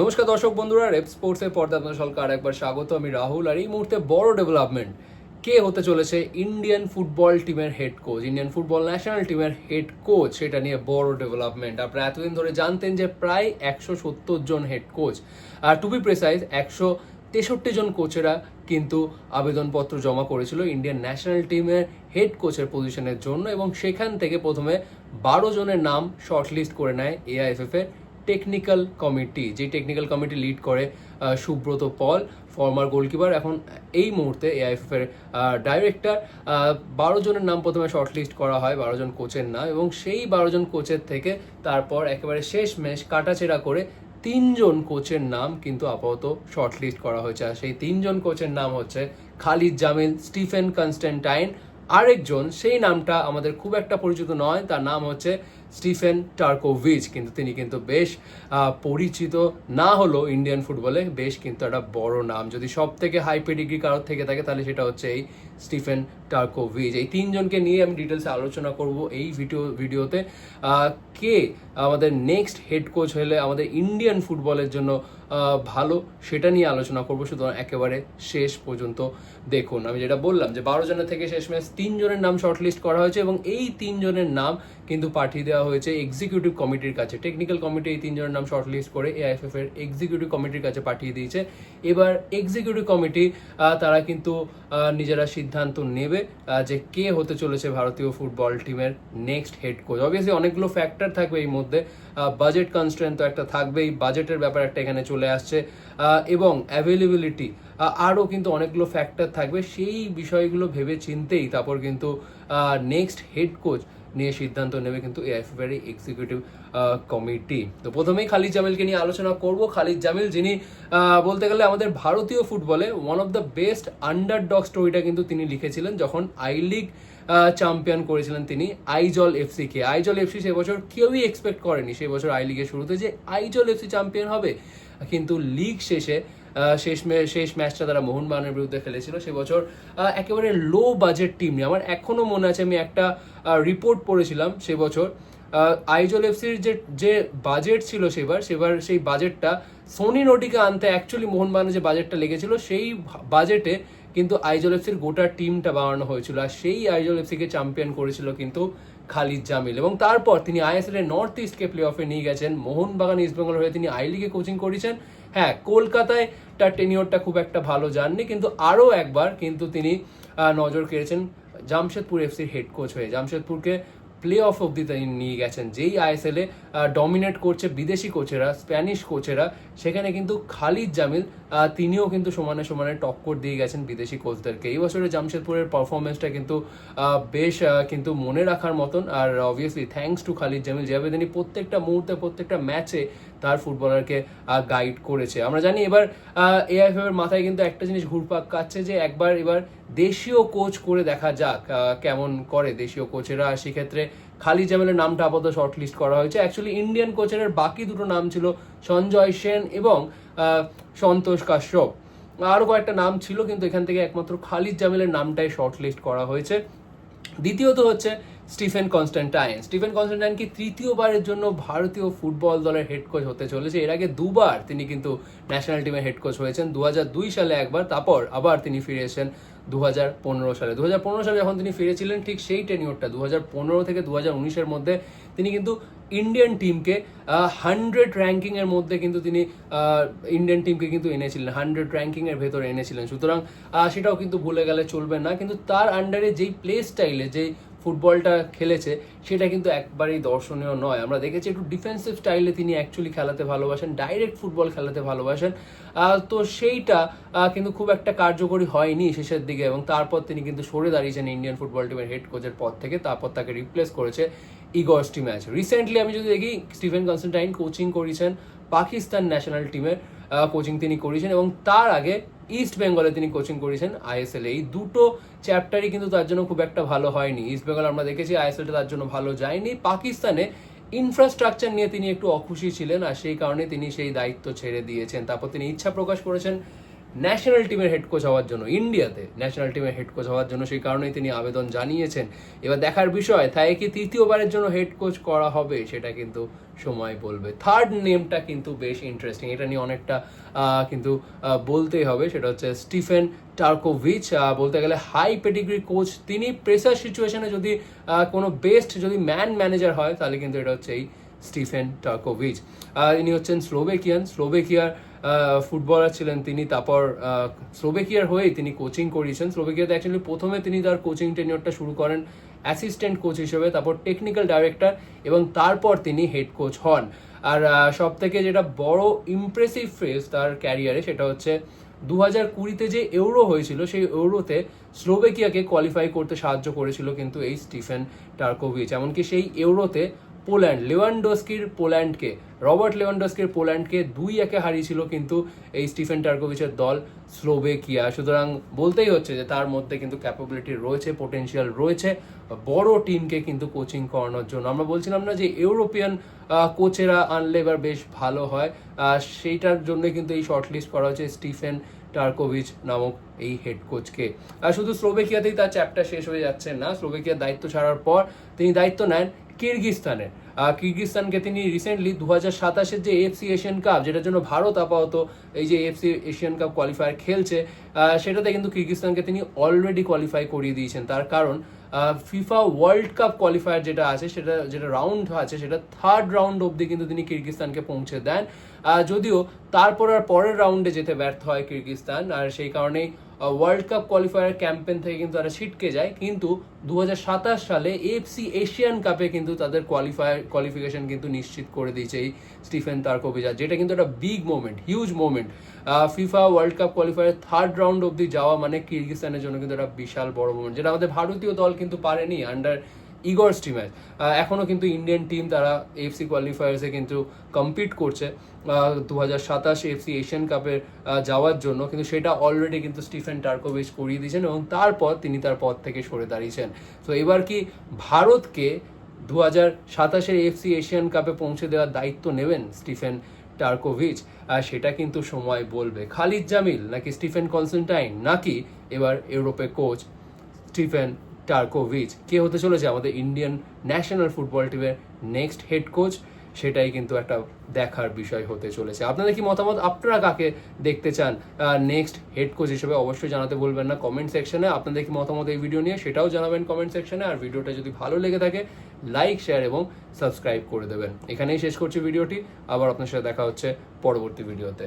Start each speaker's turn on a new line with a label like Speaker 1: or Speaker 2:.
Speaker 1: নমস্কার দর্শক বন্ধুরা, রেপ স্পোর্টসের পর্দা আপনার সকলকে আর একবার স্বাগত। আমি রাহুল আর এই মুহূর্তে বড় ডেভেলপমেন্ট কে হতে চলেছে ইন্ডিয়ান ফুটবল টিমের head coach Indian football national টিমের হেড কোচ সেটা নিয়ে বড় ডেভেলপমেন্ট আপনারা এতদিন ধরে জানতেন যে প্রায় একশো সত্তর জন হেড কোচ আর টু বি প্রেসাইজ একশো তেষট্টি জন কোচেরা কিন্তু আবেদনপত্র জমা করেছিল ইন্ডিয়ান ন্যাশনাল টিমের হেড কোচের পজিশনের জন্য এবং সেখান থেকে প্রথমে বারো জনের নাম শর্টলিস্ট করে নেয় এআইএফএফ এর টেকনিক্যাল কমিটি যে টেকনিক্যাল কমিটি লিড করে সুব্রত পল ফর্মার গোলকিপার এখন এই মুহূর্তে এআইএফএফ এর ডাইরেক্টর বারো জনের নাম প্রথমে শর্টলিস্ট করা হয়, বারো জন কোচের নাম এবং সেই বারো জন কোচের থেকে তারপর একেবারে শেষ ম্যাচ কাটাছেড়া করে তিনজন কোচের নাম কিন্তু আপাতত শর্টলিস্ট করা হয়েছে। আর সেই তিনজন কোচের নাম হচ্ছে খালিদ জামিল, স্টিফেন কনস্ট্যান্টাইন, আরেকজন, সেই নামটা আমাদের খুব একটা পরিচিত নয়, তার নাম হচ্ছে স্টিফেন টার্কোভিচ কিন্তু তিনি কিন্তু বেশ পরিচিত না হলো ইন্ডিয়ান ফুটবলে বেশ কিন্তু একটা বড় নাম। যদি সব থেকে হাই পেডিগ্রি কারোর থেকে থাকে, তাহলে সেটা হচ্ছে এই স্টিফেন টার্কোভিচ। এই তিনজনকে নিয়ে আমি ডিটেলসে আলোচনা করব এই ভিডিও ভিডিওতে কে আমাদের নেক্সট হেড কোচ হলে আমাদের ইন্ডিয়ান ফুটবলের জন্য ভালো, সেটা নিয়ে আলোচনা করব। সুতরাং একেবারে শেষ পর্যন্ত দেখুন। আমি যেটা বললাম যে বারো জনের থেকে শেষ ম্যাচ তিনজনের নাম শর্টলিস্ট করা হয়েছে এবং এই তিনজনের নাম কিন্তু পাঠিয়ে দেওয়া হয়েছে এক্সিকিউটিভ কমিটির কাছে। টেকনিক্যাল কমিটি এই তিনজনের নাম শর্টলিস্ট করে এআইএফএফ এর এক্সিকিউটিভ কমিটির কাছে পাঠিয়ে দিয়েছে। এবার এক্সিকিউটিভ কমিটি তারা কিন্তু নিজেরা সিদ্ধান্ত নেবে যে কে হতে চলেছে ভারতীয় ফুটবল টিমের নেক্সট হেড কোচ অবভিয়াসলি অনেকগুলো ফ্যাক্টর থাকবে এই মধ্যে। বাজেট কনস্ট্রেন্ট তো একটা থাকবেই। বাজেটের ব্যাপার একটা এখানে চলে আসছে। এবং অ্যাভেলেবিলিটি আরও কিন্তু অনেকগুলো ফ্যাক্টর থাকবে। সেই বিষয়গুলো ভেবে চিনতেই তারপর কিন্তু নেক্সট হেড কোচ নিয়ে সিদ্ধান্ত নেবে কিন্তু এআইএফএফ এর এক্সিকিউটিভ কমিটি তো প্রথমেই খালিদ জামিলকে নিয়ে আলোচনা করব। খালিদ জামিল যিনি বলতে গেলে আমাদের ভারতীয় ফুটবলে one of the best underdog স্টোরিটা কিন্তু তিনি লিখেছিলেন, যখন আই লিগ চ্যাম্পিয়ন করেছিলেন তিনি আইজল এফসি কে আইজল এফসি সে বছর কেউই এক্সপেক্ট করেনি। সেই বছর আই লিগের শুরুতে যে আইজল এফসি চ্যাম্পিয়ন হবে। কিন্তু লিগ শেষে শেষ শেষ ম্যাচটা তারা মোহনবাগানের বিরুদ্ধে খেলেছিল। সে বছর একেবারে লো বাজেট টিম নিয়ে। আমার এখনও মনে আছে, আমি একটা রিপোর্ট পড়েছিলাম সে বছর। আইজল এফসির যে যে বাজেট ছিল সেবার সেবার সেই বাজেটটা সোনি নোটিকে আনতে অ্যাকচুয়ালি মোহনবাগানের যে বাজেটটা লেগেছিল, সেই বাজেটে কিন্তু আইজল এফসির গোটা টিমটা বানানো হয়েছিল। আর সেই আইজল এফসিকে চ্যাম্পিয়ন করেছিল কিন্তু খালিদ জামিল। এবং তারপর তিনি আইএসএল এর নর্থ ইস্টকে প্লে অফে নিয়ে গেছেন। মোহনবাগান ইস্টবেঙ্গল হয়ে তিনি আই লিগে কোচিং করেছেন। হ্যাঁ কলকাতায় তার টেনিওরটা খুব একটা ভালো যাননি, কিন্তু আরও একবার কিন্তু তিনি নজর কেড়েছেন জামশেদপুর এফসির হেড কোচ হয়ে। জামশেদপুরকে প্লে অফ অব্দি তিনি নিয়ে গেছেন। যেই আইএসএল ডমিনেট করছে বিদেশি কোচেরা স্প্যানিশ কোচেরা সেখানে কিন্তু খালিদ জামিল তিনিও কিন্তু সমানে সমানে টক্কর দিয়ে গেছেন বিদেশি কোচদেরকে এই বছরে জামশেদপুরের পারফরমেন্সটা কিন্তু বেশ কিন্তু মনে রাখার মতন। আর obviously thanks to Khalid Jamil, যেভাবে তিনি প্রত্যেকটা মুহূর্তে, প্রত্যেকটা ম্যাচে তার ফুটবলারকে গাইড করেছে। আমরা জানি এবার এআইএফএফ এর মাথায় কিন্তু একটা জিনিস ঘুরপাক কাচ্ছে যে একবার এবার দেশীয় কোচ করে দেখা যাক কেমন করে দেশীয় কোচেরা সেক্ষেত্রে খালি জামেলের নামটা আপাতত শর্টলিস্ট করা হয়েছে। অ্যাকচুয়ালি ইন্ডিয়ান কোচের বাকি দুটো নাম ছিল সঞ্জয় সেন এবং সন্তোষ কাশ্যপ। আরও কয়েকটা নাম ছিল, কিন্তু এখান থেকে একমাত্র খালিদ জামিলের নামটাই শর্টলিস্ট করা হয়েছে। দ্বিতীয়ত হচ্ছে স্টিফেন কনস্ট্যান্টাইন স্টিফেন কনস্ট্যান্টাইন কি তৃতীয়বারের জন্য ভারতীয় ফুটবল দলের হেড কোচ হতে চলেছে। এর আগে দুবার তিনি কিন্তু ন্যাশনাল টিমের হেড কোচ হয়েছেন। দু হাজার দুই সালে একবার, তারপর আবার তিনি ফিরে এসেছেন দু সালে। দু হাজার পনেরো সালে যখন তিনি ফিরেছিলেন, ঠিক সেই টেনিওরটা দু থেকে দু উনিশের মধ্যে তিনি কিন্তু ইন্ডিয়ান টিমকে হান্ড্রেড র্যাঙ্কিংয়ের মধ্যে কিন্তু তিনি ইন্ডিয়ান টিমকে কিন্তু এনেছিলেন। হান্ড্রেড র্যাঙ্কিংয়ের ভেতরে এনেছিলেন। সুতরাং সেটাও কিন্তু ভুলে গেলে চলবে না। কিন্তু তার আন্ডারে যেই প্লে স্টাইলে যেই ফুটবলটা খেলেছে, সেটা কিন্তু একবারেই দর্শনীয় নয়। আমরা দেখেছি একটু ডিফেন্সিভ স্টাইলে তিনি অ্যাকচুয়ালি খেলাতে ভালোবাসেন ডাইরেক্ট ফুটবল খেলাতে ভালোবাসেন। তো সেইটা কিন্তু খুব একটা কার্যকরী হয়নি শেষের দিকে এবং তারপর তিনি কিন্তু সরে দাঁড়িয়েছেন ইন্ডিয়ান ফুটবল টিমের হেড কোচের পদ থেকে, তারপর তাকে রিপ্লেস করেছে ইগস্টি ম্যাচ রিসেন্টলি আমি যদি দেখি স্টিফেন কনস্টেন্টাইন কোচিং করেছেন পাকিস্তান ন্যাশনাল টিমের কোচিং তিনি করেছেন এবং তার আগে ইস্ট বেঙ্গলে তিনি কোচিং করেছেন আইএসএল এই দুটো চ্যাপ্টারই কিন্তু তার জন্য খুব একটা ভালো হয়নি। ইস্ট বেঙ্গল আমরা দেখেছি আইএসএলটা তার জন্য ভালো যায়নি। পাকিস্তানে ইনফ্রাস্ট্রাকচার নিয়ে তিনি একটু অখুশি ছিলেন আর সেই কারণে তিনি সেই দায়িত্ব ছেড়ে দিয়েছেন। তারপর তিনি ইচ্ছা প্রকাশ করেছেন ন্যাশনাল টিমের হেড কোচ হওয়ার জন্য, ইন্ডিয়াতে ন্যাশনাল টিমের হেড কোচ হওয়ার জন্য সেই কারণেই তিনি আবেদন জানিয়েছেন। এবার দেখার বিষয় তাই কি তৃতীয়বারের জন্য হেড কোচ করা হবে, সেটা কিন্তু সময় বলবে। থার্ড নেমটা কিন্তু বেশ ইন্টারেস্টিং এটা নিয়ে অনেকটা কিন্তু বলতেই হবে। সেটা হচ্ছে স্টিফেন টার্কোভিচ। বলতে গেলে হাই পেডিগ্রি কোচ তিনি প্রেসার সিচুয়েশনে যদি কোনো বেস্ট যদি ম্যান ম্যানেজার হয়, তাহলে কিন্তু এটা হচ্ছে এই স্টিফেন টার্কোভিচ। ইনি হচ্ছেন স্লোভেকিয়ান। স্লোভেকিয়ার ফুটবলার ছিলেন তিনি, তারপর স্লোভেকিয়ার হয়েই তিনি কোচিং করিয়েছেন। স্লোভেকিয়াতে অ্যাকচুয়ালি প্রথমে তিনি তার কোচিং টেনিয়রটা শুরু করেন অ্যাসিস্ট্যান্ট কোচ হিসেবে, তারপর টেকনিক্যাল ডাইরেক্টর এবং তারপর তিনি হেড কোচ হন। আর সব থেকে যেটা বড় ইমপ্রেসিভ ফেজ তার ক্যারিয়ারে সেটা হচ্ছে দু হাজার কুড়িতে যে ইউরো হয়েছিল, সেই ইউরোতে স্লোভেকিয়াকে কোয়ালিফাই করতে সাহায্য করেছিল কিন্তু এই স্টিফেন টার্কোভিচ। এমনকি সেই ইউরোতে পোল্যান্ড লেভানডস্কির পোল্যান্ডকে, রবার্ট লেভানডস্কির পোল্যান্ডকে দুই একে হারিয়েছিল কিন্তু এই স্টিফেন টার্কোভিচের দল স্লোভেকিয়া। সুতরাং বলতেই হচ্ছে যে তার মধ্যে কিন্তু ক্যাপাবিলিটি রয়েছে পোটেনশিয়াল রয়েছে, বড় টিমকে কিন্তু কোচিং করানোর জন্য। আমরা বলছিলাম না যে ইউরোপিয়ান কোচেরা আনলে এবার বেশ ভালো হয়। সেইটার জন্য কিন্তু এই শর্টলিস্ট করা হয়েছে স্টিফেন টার্কোভিচ নামক এই হেড কোচকে আর শুধু স্লোভেকিয়াতেই তার চ্যাপ্টার শেষ হয়ে যাচ্ছে না। স্লোভেকিয়ার দায়িত্ব ছাড়ার পর তিনি দায়িত্ব নেন কিরগিস্তানের আহ, কিরগিস্তানকে তিনি রিসেন্টলি দু হাজার সাতাশের যে এফসি এশিয়ান কাপ যেটার জন্য ভারত আপাতত এই যে এফসি এশিয়ান কাপ কোয়ালিফায়ার খেলছে সেটাতে কিন্তু কিরগিস্তানকে তিনি অলরেডি কোয়ালিফাই করিয়ে দিয়েছেন। তার কারণ ফিফা ওয়ার্ল্ড কাপ কোয়ালিফায়ার যেটা আছে সেটা যেটা রাউন্ড আছে সেটা থার্ড রাউন্ড অবধি কিন্তু তিনি কিরগিস্তানকে পৌঁছে দেন। যদিও তারপর আর পরের রাউন্ডে যেতে ব্যর্থ হয় কিরগিস্তান আর সেই কারণেই ওয়ার্ল্ড কাপ কোয়ালিফায়ার ক্যাম্পেন থেকে কিন্তু তারা ছিটকে যায়। কিন্তু দু হাজার সাতাশ সালে এফসি এশিয়ান কাপে কিন্তু তাদের কোয়ালিফায়ার কোয়ালিফিকেশন কিন্তু নিশ্চিত করে দিয়েছে এই স্টিফেন তার্কোভিচ আর যেটা কিন্তু একটা big moment huge moment FIFA World Cup qualifier third round অব্দি যাওয়া মানে কিরগিস্তানের জন্য কিন্তু একটা বিশাল বড় মোমেন্ট যেটা আমাদের ভারতীয় দল কিন্তু পারেনি আন্ডার ইগর স্টিমের এখনও কিন্তু ইন্ডিয়ান টিম তারা এফসি কোয়ালিফায়ার্সে কিন্তু কম্পিট করছে দু হাজার সাতাশ এফসি এশিয়ান কাপে যাওয়ার জন্য। কিন্তু সেটা অলরেডি কিন্তু স্টিফেন টার্কোভিচ করিয়ে দিয়েছেন এবং তারপর তিনি তার পদ থেকে সরে দাঁড়িয়েছেন। তো এবার কি ভারতকে দু হাজার সাতাশের এফসি এশিয়ান কাপে পৌঁছে দেওয়ার দায়িত্ব নেবেন স্টিফেন টার্কোভিচ। আর সেটা কিন্তু সময় বলবে। খালিদ জামিল নাকি স্টিফেন কনসেন্টাইন নাকি এবার ইউরোপে কোচ স্টিফেন টার্কোভিচ? কে হতে চলেছে আমাদের ইন্ডিয়ান ন্যাশনাল ফুটবল টিমের নেক্সট হেড কোচ? সেটাই কিন্তু একটা দেখার বিষয় হতে চলেছে। আপনাদের কি মতামত? আপনারা কাকে দেখতে চান? নেক্সট হেড কোচ হিসেবে অবশ্যই জানাতে বলবেন না কমেন্ট সেকশনে আপনাদের কি মতামত এই ভিডিও নিয়ে? সেটাও জানাবেন কমেন্ট সেকশনে আর ভিডিওটা যদি ভালো লেগে থাকে লাইক শেয়ার এবং সাবস্ক্রাইব করে দেবেন। এখানেই শেষ করছি ভিডিওটি আবার আপনার সাথে দেখা হচ্ছে পরবর্তী ভিডিওতে